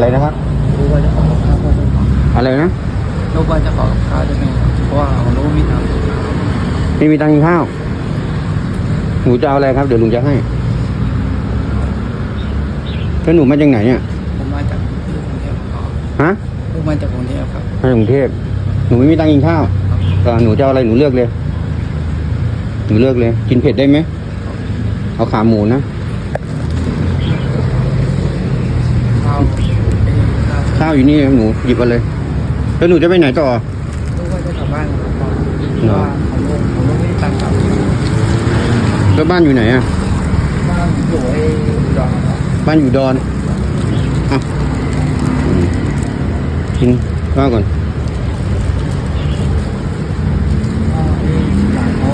อะไรนะครับรู้ว่าจะขอกับข้าวได้ไมอะไรนะรู้ว่าจะขอกับข้าวได้ไหมเพราะว่าผมรู้มีทางไม่มีตังค์กินข้าวหนูจะเอาอะไรครับเดี๋ยวลุงจะให้แล้วหนูมาจากไหนเนี่ยผมมาจากกรุงเทพครับฮะลูกมาจากกรุงเทพครับมาจากกรุงเทพหนูไม่มีตังค์กินข้าวก็หนูจะเอาอะไรหนูเลือกเลย หนูเลือกเลย กินเผ็ดได้ไหมเอาขาหมูนะ ข้าวเอ้ย ข้าวข้าวอยู่นี่หนูหยิบมาเลย แล้วหนูจะไปไหนต่อรู้ว่าจะกลับบ้านครับเพราะว่าผมรู้ผมรู้ไม่มีตังค์กลับแล้วบ้านอยู่ไหนอะ บ้านอยู่ไอ้อุดรครับบ้านอยู่ดอนอะอืมกินข้าวก่อน ก็ไอ้หลานเขา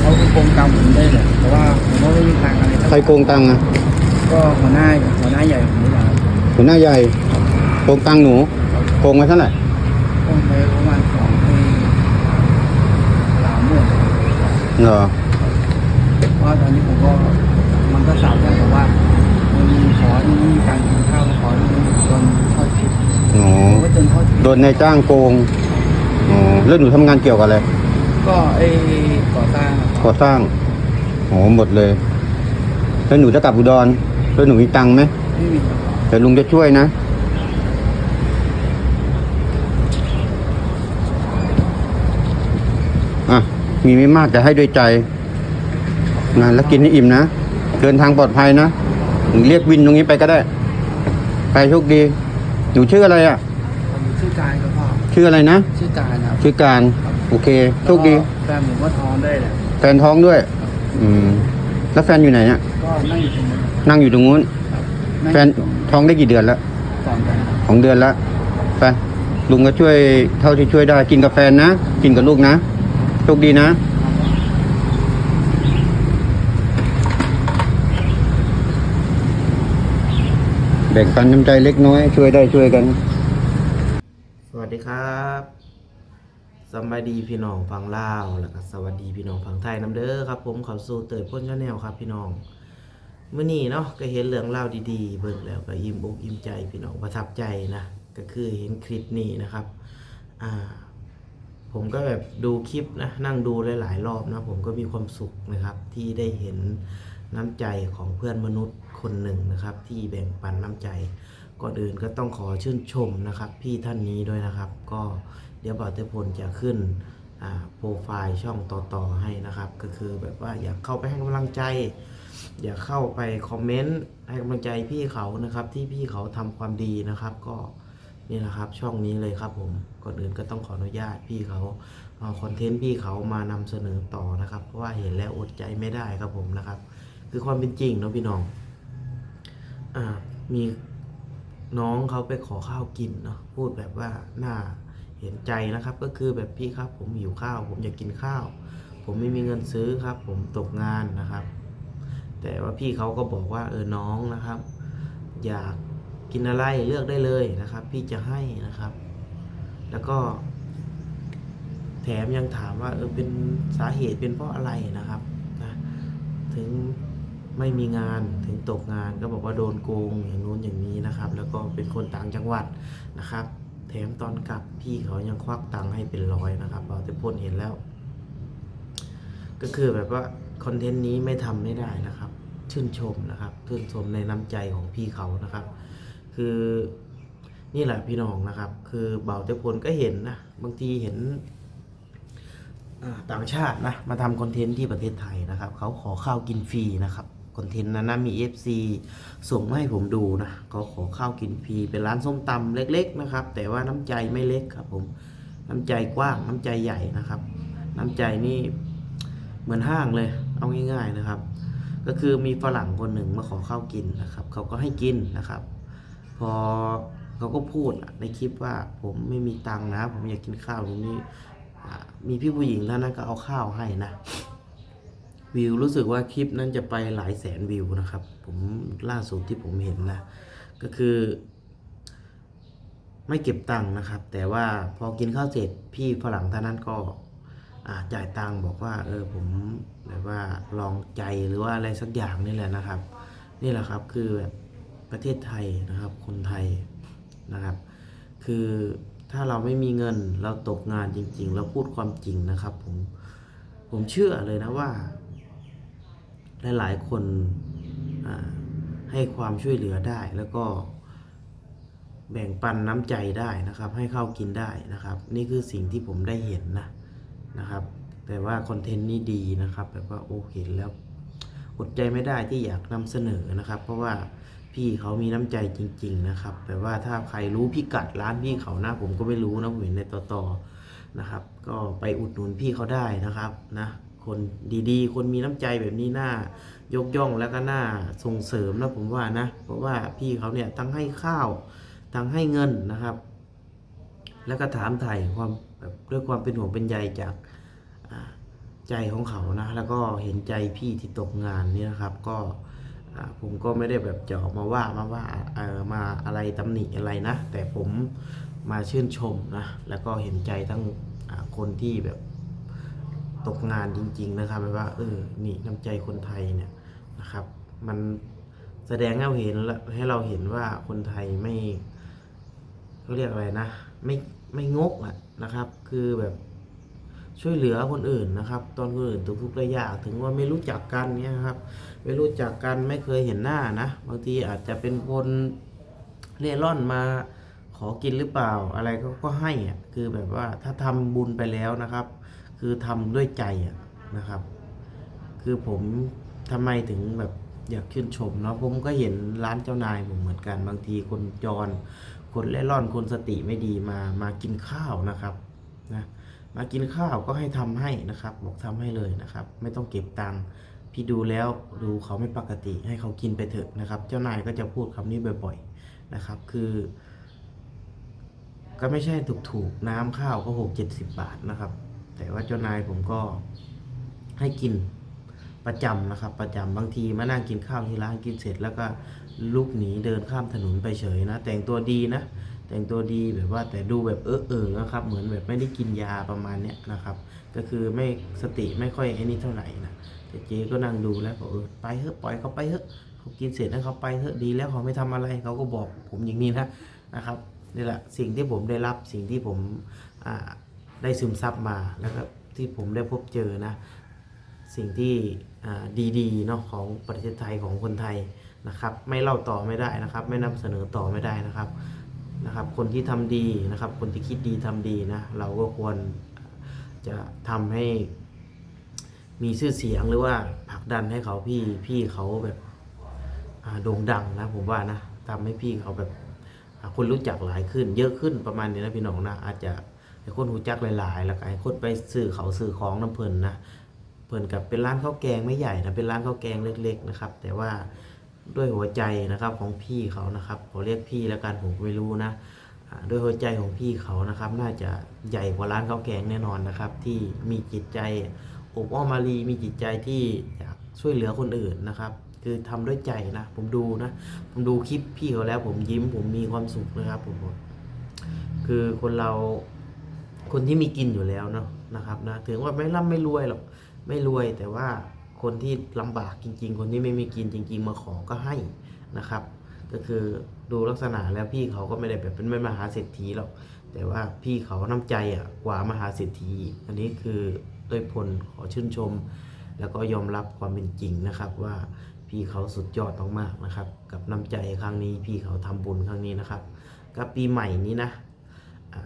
เขาคือโกงกรรมผมได้เลยแต่ว่าผมก็ไม่มีตังค์อะไรสักใครโกงตังค์อะก็หัวหน้าหัวหน้าใหญ่ของผมนี่แหละครับ หัวหน้าใหญ่โกงตังค์หนูโกงมาเท่าไหร่โอนไปประมาณสองปีสามหมื่นเหรอเพราะว่าตอนนี้ผมก็มันก็สาวได้แต่ว่ามันขอที่นี่การกินข้าวขอที่นี่จนทอดทิพย์อ๋อผมก็จนทอดทิพย์โดนนายจ้างโกงอ๋อแล้วหนูทำงานเกี่ยวกับอะไรก็ไอ้ก่อสร้างอะคก่รัอบสร้างโอ้หมดเลย แล้วหนูจะกลับอุดรแล้วหนูมีตังค์ไหมไม่มีครับ แต่ลุงจะช่วยนะอะมีไม่มากแต่ให้ด้วยใจนะแล้วกินให้อิ่มนะเดินทางปลอดภัยนะหนูเรียกวินตรงนี้ไปก็ได้ ไปโชคดีหนูชื่ออะไรอะผมชื่อการครับพ่อชื่ออะไรนะชื่อการครับชื่อการ โอเคโชคดีแล้วก็แฟนผมก็ท้องได้แหละแฟนท้องด้วย อืม แล้วแฟนอยู่ไหนเนี่ยก็นั่งอยู่ตรงนี้นั่งอยู่ตรงนู้นครับแฟน ท้องได้กี่เดือนแล้วสองกันครับของเดือนละไปลุงก็ช่วยเท่าที่ช่วยได้กินกาแฟนนะ กินกับลูกนะโชคดีนะ แบ่งปันน้ำใจเล็กน้อย ช่วยได้ช่วยกัน สวัสดีครับสำบายดีพี่น้องฟังลาวแล้วก็สวัสดีพี่น้องฟังไทยน้ำเด้อครับ ผมเขาสู่เตยพ่นชาแนลครับพี่น้องเมื่อนี้เนาะก็เห็นเรื่องเล่าวดีๆ เบิ่งแล้วก็อิ่มอกอิ่มใจพี่น้องประทับใจนะก็คือเห็นคลิปนี้นะครับอ่าผมก็แบบดูคลิปนะนั่งดูหลายๆรอบนะผมก็มีความสุขนะครับที่ได้เห็นน้ำใจของเพื่อนมนุษย์คนหนึ่งนะครับ ที่แบ่งปันน้ำใจ ก่อนอื่นก็ต้องขอชื่นชมนะครับ พี่ท่านนี้ด้วยนะครับ ก็เดี๋ยวบ่าวเตพลจะขึ้น โปรไฟล์ช่องต่อๆให้นะครับ ก็คือแบบว่าอยากเข้าไปให้กำลังใจ อยากเข้าไปคอมเมนต์ให้กำลังใจพี่เขานะครับ ที่พี่เขาทำความดีนะครับ ก็นี่นะครับช่องนี้เลยครับผมก่อนอื่นก็ต้องขออนุญาตพี่เขาเอาคอนเทนต์พี่เขามานำเสนอต่อนะครับ เพราะว่าเห็นแล้วอดใจไม่ได้ครับผมนะครับ คือความเป็นจริงเนาะพี่น้องอ่ามีน้องเขาไปขอข้าวกินเนาะพูดแบบว่าหน่า เห็นใจนะครับ ก็คือแบบพี่ครับ ผมหิวข้าว ผมอยากกินข้าว ผมไม่มีเงินซื้อครับ ผมตกงานนะครับ แต่ว่าพี่เขาก็บอกว่าเออน้องนะครับ อยากกินอะไรเลือกได้เลยนะครับ พี่จะให้นะครับ แล้วก็แถมยังถามว่าเออเป็นสาเหตุเป็นเพราะอะไรนะครับนะถึงไม่มีงานถึงตกงานก็บอกว่าโดนโกงอย่างนู้นอย่างนี้นะครับ แล้วก็เป็นคนต่างจังหวัดนะครับ ถมตอนกลับพี่เขายังควักตังค์ให้เป็นร้อยนะครับเราจะพ่นเห็นแล้ว ก็คือแบบว่าคอนเทนต์นี้ไม่ทำไม่ได้นะครับ ชื่นชมนะครับ ชื่นชมในน้ำใจของพี่เขานะครับ คือนี่แหละพี่น้องนะครับ คือเบาเตพลก็เห็นนะบางทีเห็นต่างชาตินะมาทำคอนเทนต์ที่ประเทศไทยนะครับ เขาขอข้าวกินฟรีนะครับ คอนเทนต์นั้นนะมี FC ส่งมาให้ผมดูนะเขาขอข้าวกินฟรีเป็นร้านส้มตำเล็ก ๆ นะครับ แต่ว่าน้ำใจไม่เล็กครับผมน้ำใจกว้างน้ำใจใหญ่นะครับ น้ำใจนี่เหมือนห้างเลย เอาง่าย ๆนะครับ ก็คือมีฝรั่งคนหนึ่งมาขอข้าวกินนะครับ เขาก็ให้กินนะครับ พอเขาก็พูดในคลิปว่าผมไม่มีตังค์นะ ผมอยากกินข้าวผมนี่อ่ามีพี่ผู้หญิงท่านนั้นก็เอาข้าวให้นะ วิวรู้สึกว่าคลิปนั้นจะไปหลายแสนวิวนะครับ ผมล่าสุดที่ผมเห็นนะ ก็คือ ไม่เก็บตังค์นะครับ แต่ว่าพอกินข้าวเสร็จพี่ฝรั่งท่านนั้นก็จ่ายตังค์บอกว่า เออผมแบบว่าลองใจหรือว่าอะไรสักอย่างนี่แหละนะครับ นี่แหละครับคือแบบประเทศไทยนะครับ คนไทยนะครับ คือถ้าเราไม่มีเงินเราตกงานจริง ๆ เราพูดความจริงนะครับ ผมผมเชื่อเลยนะว่า หลาย ๆ คนให้ความช่วยเหลือได้ แล้วก็แบ่งปันน้ำใจได้นะครับ ให้ข้าวกินได้นะครับ นี่คือสิ่งที่ผมได้เห็นนะนะครับ แต่ว่าคอนเทนต์นี้ดีนะครับแบบว่าโอ้เห็นแล้วอดใจไม่ได้ที่อยากนำเสนอนะครับ เพราะว่าพี่เขามีน้ำใจจริง ๆ นะครับแต่ว่าถ้าใครรู้พิกัดร้านพี่เขานะผมก็ไม่รู้นะผมเห็นในต่อๆนะครับ ก็ไปอุดหนุนพี่เขาได้นะครับนะ คนดีๆ คนมีน้ำใจแบบนี้น่ายกย่องแล้วก็น่าส่งเสริมนะผมว่านะ เพราะว่าพี่เขาเนี่ยทั้งให้ข้าวทั้งให้เงินนะครับ แล้วก็ถามไถ่ความด้วยความเป็นห่วงเป็นใยจากใจของเขานะ แล้วก็เห็นใจพี่ที่ตกงานนี่นะครับ ก็ผมก็ไม่ได้แบบจะออกมาว่ามาว่าเออมาอะไรตำหนิอะไรนะ แต่ผมมาชื่นชมนะ แล้วก็เห็นใจทั้งคนที่แบบ ตกงานจริง ๆ นะครับแบบว่าเออนี่น้ำใจคนไทยเนี่ยนะครับ มันแสดงให้เราเห็นให้เราเห็นว่าคนไทยไม่เขาเรียกอะไรนะ ไม่ไม่งกอะนะครับ คือแบบช่วยเหลือคนอื่นนะครับ ตอนคนอื่นตกทุกข์ได้ยากถึงว่าไม่รู้จักกันเนี่ยครับ ไม่รู้จักกันไม่เคยเห็นหน้านะบางทีอาจจะเป็นคนเร่ร่อนมาขอกินหรือเปล่าอะไรก็ก็ให้อะคือแบบว่าถ้าทำบุญไปแล้วนะครับ คือทำด้วยใจอะนะครับ คือผมทำไมถึงแบบอยากชื่นชมเนาะผมก็เห็นร้านเจ้านายผมเหมือนกันบางทีคนจร คนเล่ร่อนคนสติไม่ดีมามากินข้าวนะครับนะมากินข้าวก็ให้ทำให้นะครับ บอกทำให้เลยนะครับ ไม่ต้องเก็บตังค์พี่ดูแล้วดูเขาไม่ปกติให้เขากินไปเถอะนะครับ เจ้านายก็จะพูดคำนี้บ่อย ๆนะครับ คือ ก็ไม่ใช่ถูกๆน้ำข้าวก็หกเจ็ดสิบบาทนะครับ แต่ว่าเจ้านายผมก็ให้กินประจำนะครับ ประจำบางทีมานั่งกินข้าวที่ร้านกินเสร็จ แล้วก็ลุกหนีเดินข้ามถนนไปเฉยนะ แต่งตัวดีนะ แต่งตัวดีแบบว่าแต่ดูแบบเออเออนะครับ เหมือนแบบไม่ได้กินยาประมาณเนี้ยนะครับ ก็คือไม่สติไม่ค่อยไอ้นี่เท่าไหร่นะแต่เจ๊ก็นั่งดูแล้วก็เออไปเถอะปล่อยเขาไปเถอะเขากินเสร็จแล้วเขาไปเถอะดีแล้วเขาไม่ทำอะไรเขาก็บอกผมอย่างนี้นะนะครับนี่แหละสิ่งที่ผมได้รับสิ่งที่ผมอ่า ได้ซึมซับมาแล้วก็ที่ผมได้พบเจอนะ สิ่งที่ดีๆเนาะของประเทศไทยของคนไทยนะครับ ไม่เล่าต่อไม่ได้นะครับ ไม่นำเสนอต่อไม่ได้นะครับนะครับ คนที่ทำดีนะครับ คนที่คิดดีทำดีนะเราก็ควรจะทำให้มีชื่อเสียงหรือว่าผลักดันให้เขาพี่พี่เขาแบบโด่งดังนะผมว่านะทำให้พี่เขาแบบคนรู้จักหลายขึ้น เยอะขึ้นประมาณนี้นะพี่น้องนะอาจจะ ให้คนรู้จักหลายๆ แล้วก็ให้คนไปซื้อเขาซื้อของน้ำเพลินนะเพิ่นกับเป็นร้านข้าวแกงไม่ใหญ่นะเป็นร้านข้าวแกงเล็ก ๆ นะครับ แต่ว่าด้วยหัวใจนะครับของพี่เขานะครับขอเรียกพี่แล้วกันผมไม่รู้นะด้วยหัวใจของพี่เขานะครับ น่าจะใหญ่กว่าร้านข้าวแกงแน่นอนนะครับ ที่มีจิตใจอบอ้อมอารีมีจิตใจที่อยากช่วยเหลือคนอื่นนะครับ คือทำด้วยใจนะผมดูนะ ผมดูคลิปพี่เขาแล้ว ผมยิ้มผมมีความสุขนะครับผมคือคนเรา คนที่มีกินอยู่แล้วเนาะนะครับนะถึงว่าไม่ร่ำไม่รวยหรอกไม่รวยแต่ว่าคนที่ลำบากจริง ๆ คนที่ไม่มีกินจริง ๆ มาขอก็ให้นะครับ ก็คือดูลักษณะแล้วพี่เขาก็ไม่ได้แบบเป็นไม่มหาเศรษฐีหรอกแต่ว่าพี่เขาน้ำใจอะกว่ามหาเศรษฐี อันนี้คือด้วยพลขอชื่นชม แล้วก็ยอมรับความเป็นจริงนะครับว่าพี่เขาสุดยอดมากๆนะครับ กับน้ำใจครั้งนี้พี่เขาทำบุญครั้งนี้นะครับกับปีใหม่นี้นะ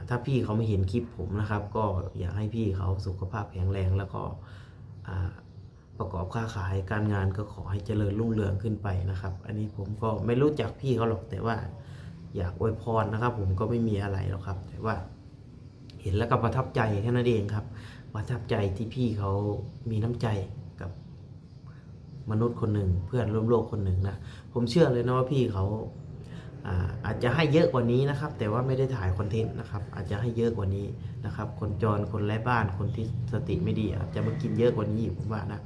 ถ้าพี่เขาไม่เห็นคลิปผมนะครับ ก็อยากให้พี่เขาสุขภาพแข็งแรงแล้วก็ประกอบค้าขายการงานก็ขอให้เจริญรุ่งเรืองขึ้นไปนะครับ อันนี้ผมก็ไม่รู้จักพี่เขาหรอกแต่ว่า อยากอวยพรนะครับ ผมก็ไม่มีอะไรหรอกครับ แต่ว่า เห็นแล้วก็ประทับใจแค่นั้นเองครับ ประทับใจที่พี่เขามีน้ำใจกับมนุษย์คนหนึ่งเพื่อนร่วมโลกคนหนึ่งนะผมเชื่อเลยนะว่าพี่เขา อาจจะให้เยอะกว่านี้นะครับ แต่ว่าไม่ได้ถ่ายคอนเทนต์นะครับ อาจจะให้เยอะกว่านี้นะครับ คนจรคนไร้บ้านคนที่สติไม่ดีอาจจะมากินเยอะกว่านี้อีกผมว่านะ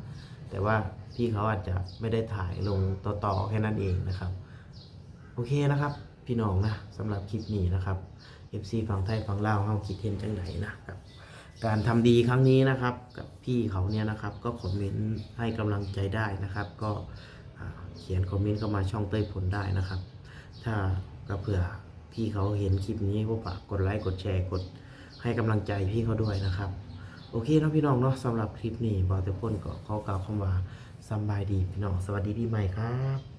แต่ว่าพี่เขาอาจจะไม่ได้ถ่ายลงต่อๆแค่นั้นเองนะครับ โอเคนะครับ พี่น้องนะสำหรับคลิปนี้นะครับ FC ฝั่งไทยฝั่งลาวเฮาคิดเห็นจังไหนนะครับการทำดีครั้งนี้นะครับ กับพี่เขาเนี่ยนะครับ ก็คอมเมนต์ให้กำลังใจได้นะครับ ก็เขียนคอมเมนต์เข้ามาช่องเต้ยผลได้นะครับ ถ้าก็เผื่อพี่เขาเห็นคลิปนี้ก็ฝากกดไลค์กดแชร์กดให้กำลังใจพี่เขาด้วยนะครับ โอเคเนาะพี่น้องเนาะสำหรับคลิปนี้บอเตอร์พ่นก็ขอกล่าวคำว่าสบายดีพี่น้องสวัสดีพี่ใหม่ครับ